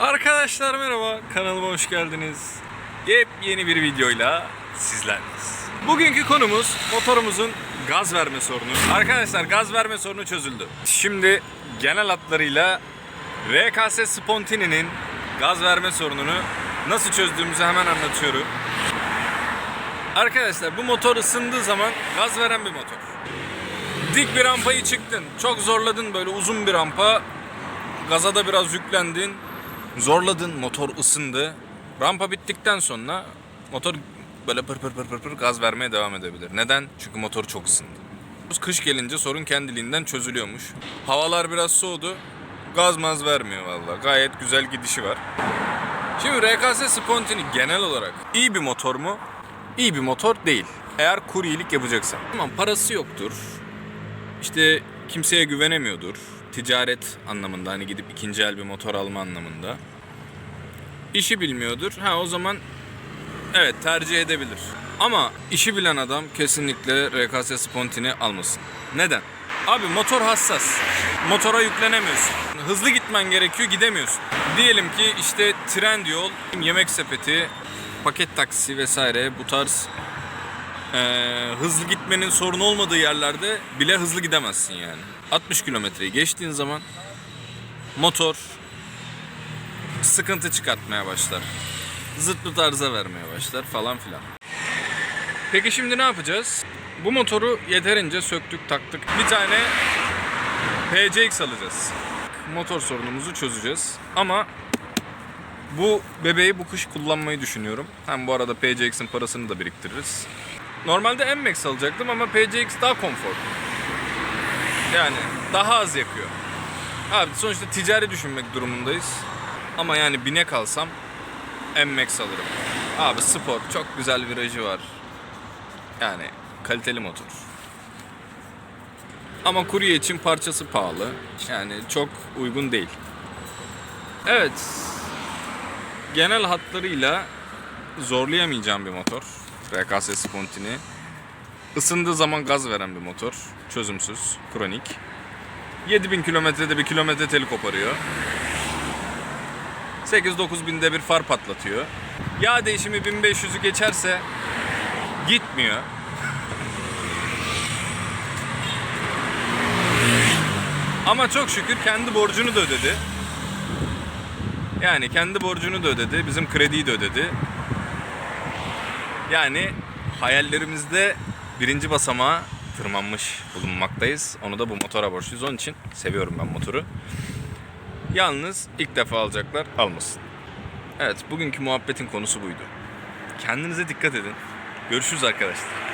Arkadaşlar merhaba, kanalıma hoş geldiniz. Yepyeni bir videoyla sizlerleyiz. Bugünkü konumuz motorumuzun gaz verme sorunu. Arkadaşlar gaz verme sorunu çözüldü. Şimdi genel hatlarıyla RKS Spontini'nin gaz verme sorununu nasıl çözdüğümüzü hemen anlatıyorum. Arkadaşlar bu motor ısındığı zaman gaz veren bir motor. Dik bir rampayı çıktın, çok zorladın böyle uzun bir rampa, gaza da biraz yüklendin, zorladın, motor ısındı. Rampa bittikten sonra motor böyle pır pır pır pır pır gaz vermeye devam edebilir. Neden? Çünkü motor çok ısındı. Kış gelince sorun kendiliğinden çözülüyormuş. Havalar biraz soğudu. Gaz maz vermiyor vallahi. Gayet güzel gidişi var. Şimdi RKS Spontini genel olarak iyi bir motor mu? İyi bir motor değil. Eğer kuryelik yapacaksan. Tamam parası yoktur. İşte kimseye güvenemiyordur. Ticaret anlamında hani gidip ikinci el bir motor alma anlamında. İşi bilmiyordur. Ha o zaman evet tercih edebilir. Ama işi bilen adam kesinlikle RKS Spontini almasın. Neden? Abi motor hassas. Motora yüklenemiyorsun. Hızlı gitmen gerekiyor gidemiyorsun. Diyelim ki işte Trendyol, yemek sepeti, paket taksi vesaire bu tarz ee, hızlı gitmenin sorun olmadığı yerlerde bile hızlı gidemezsin yani. 60 kilometreyi geçtiğin zaman motor sıkıntı çıkartmaya başlar. Zıtlı arıza vermeye başlar falan filan. Peki şimdi ne yapacağız? Bu motoru yeterince söktük taktık. Bir tane PCX alacağız. Motor sorunumuzu çözeceğiz. Ama bu bebeği bu kış kullanmayı düşünüyorum. Hem bu arada PCX'in parasını da biriktiririz. Normalde MX alacaktım ama PCX daha konfor. Yani daha az yakıyor. Abi sonuçta ticari düşünmek durumundayız. Ama yani binek alsam MX alırım. Abi spor, çok güzel virajı var. Yani kaliteli motor. Ama kurye için parçası pahalı. Yani çok uygun değil. Evet. Genel hatlarıyla zorlayamayacağım bir motor. RKS Spontini. Isındığı zaman gaz veren bir motor. Çözümsüz, kronik. 7000 kilometrede bir kilometre teli koparıyor. 8-9 binde bir far patlatıyor. Yağ değişimi 1500'ü geçerse gitmiyor. Ama çok şükür kendi borcunu da ödedi. Yani kendi borcunu da ödedi, bizim krediyi de ödedi. Yani hayallerimizde birinci basamağa tırmanmış bulunmaktayız. Onu da bu motora borçluyuz. Onun için seviyorum ben motoru. Yalnız ilk defa alacaklar almasın. Evet bugünkü muhabbetin konusu buydu. Kendinize dikkat edin. Görüşürüz arkadaşlar.